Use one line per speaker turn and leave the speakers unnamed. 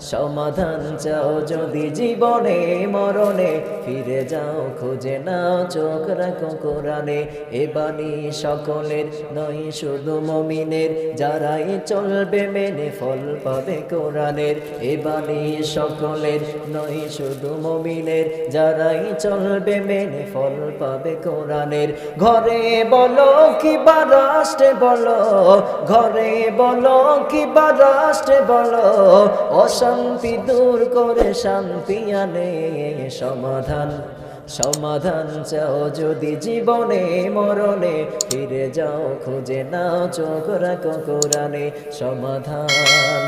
সমাধান চাও যদি জীবনে, মরণে। ফিরে যাও, খুঁজে নাও, চোখ রাখো কোরআনে। এ বাণী সকলের নয়, শুধু মমিনের। যারাই চলবে মেনে ফল পাবে কোরআনের। এ বাণী সকলের নয়, শুধু মমিনের। যারাই চলবে মেনে ফল পাবে কোরআনের। ঘরে বলো কি বা রাষ্ট্রে বলো, ঘরে বলো কি বা রাষ্ট্রে বলো অশান্তি দূর করে শান্তি আনে। সমাধান সমাধান চাও যদি জীবনে, মরণে। ফিরে যাও, খুঁজে নাও, চোখ রাখো কোরআনে। সমাধান।